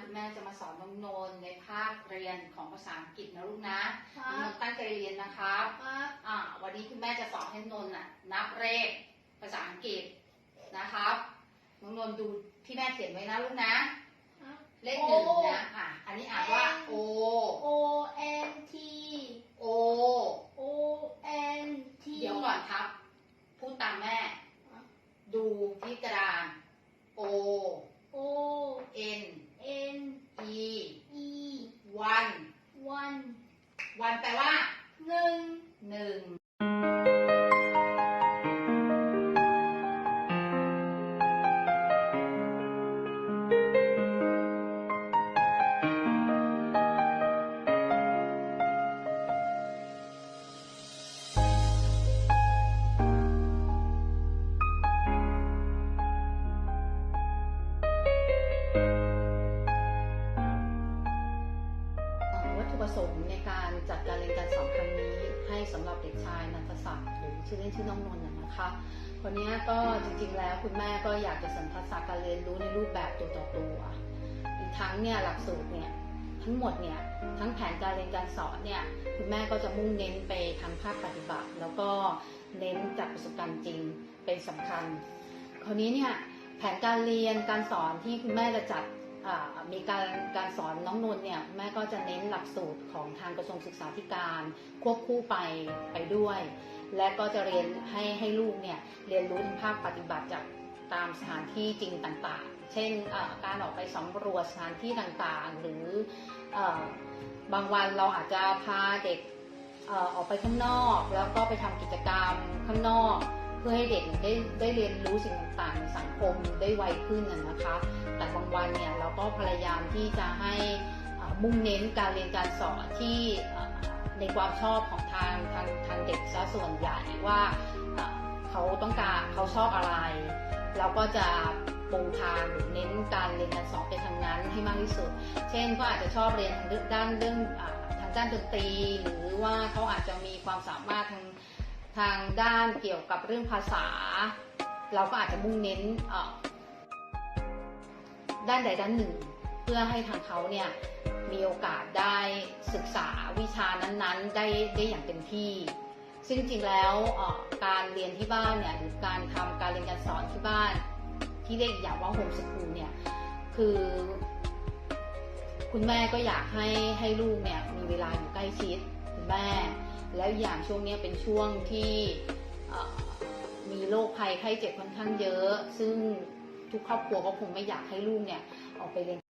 คุณแม่จะมาสอนน้องนนท์ในภาคเรียนของภาษาอังกฤษนะลูกนะคน้องรันบนท์ตั้งใจเรียนนะครับ ครับอ่าวันนี้คุณแม่จะสอนให้นนท์น่ะนับเลขภาษาอังกฤษนะครับ น้องนนท์ดูที่แม่เขียนไว้นะลูกนะ ครับ เลขหนึ่งนะอะอันนี้อ่านว่า O O N T O O N T เดี๋ยวก่อนครับ พูดตามแม่ ดูที่กระดาน O O N N E E one one one แปลว่าหนึ่งหนึ่ง ประสงค์ในการจัดการเรียนการสอนครั้งนี้ ให้สำหรับเด็กชายนันทศักดิ์หรือชื่อเล่นชื่อน้องนนท์นะนะคะคนนี้ก็จริงๆแล้วคุณแม่ก็อยากจะสัมผัสการเรียนรู้ในรูปแบบตัวต่อตัวอีกทั้งเนี่ยหลักสูตรเนี่ยทั้งหมดเนี่ยทั้งแผนการเรียนการสอนเนี่ยคุณแม่ก็จะมุ่งเน้นไปทางภาคปฏิบัติ แล้วก็เน้นจากประสบการณ์จริงเป็นสำคัญ คราวนี้เนี่ยแผนการเรียนการสอนที่คุณแม่จะจัด มีการการสอนน้องนนท์เนี่ยแม่ก็จะเน้นหลักสูตรของทางกระทรวงศึกษาธิการ ควบคู่ไปไปด้วย และก็จะเรียนให้ให้ลูกเนี่ยเรียนรู้ทางภาคปฏิบัติจากตามสถานที่จริงต่างๆ เช่นการออกไปสำรวจสถานที่ต่างๆ หรืออบางวันเราอาจจะพาเด็กอออกไปข้างนอก แล้วก็ไปทำกิจกรรมข้างนอก เพื่อให้เด็กได้ได้เรียนรู้สิ่งต่างๆในสังคมได้ไวขึ้นนะคะ แต่บางวันเนี่ยเราก็พยายามที่จะให้มุ่งเน้นการเรียนการสอนที่ในความชอบของทางทางทางเด็กซะส่วนใหญ่ว่าเขาต้องการเขาชอบอะไร เราก็จะปูทางหรือเน้นการเรียนการสอนไปทางนั้นให้มากที่สุด เช่นเขาอาจจะชอบเรียนทางด้านเรื่องทางด้านดนตรีหรือว่าเขาอาจจะมีความสามารถทางทางด้านเกี่ยวกับเรื่องภาษา เราก็อาจจะมุ่งเน้น ด้านใดด้านหนึ่ง เพื่อให้ทางเขาเนี่ยมีโอกาสได้ศึกษาวิชานั้นๆ ได้ได้อย่างเต็มที่ ซึ่งจริงๆแล้วการเรียนที่บ้านเนี่ยหรือการทำการเรียนการสอนที่บ้าน ที่เรียกอีกอย่างว่าโฮมสกูลเนี่ยคือ คุณแม่ก็อยากให้ให้ลูกเนี่ยมีเวลาอยู่ใกล้ชิดคุณแม่ แล้วอย่างช่วงนี้เป็นช่วงที่มีโรคภัยไข้เจ็บค่อนข้างเยอะ ซึ่ง ทุกครอบครัวก็คงไม่อยากให้ลูกเนี่ยออกไปเรียน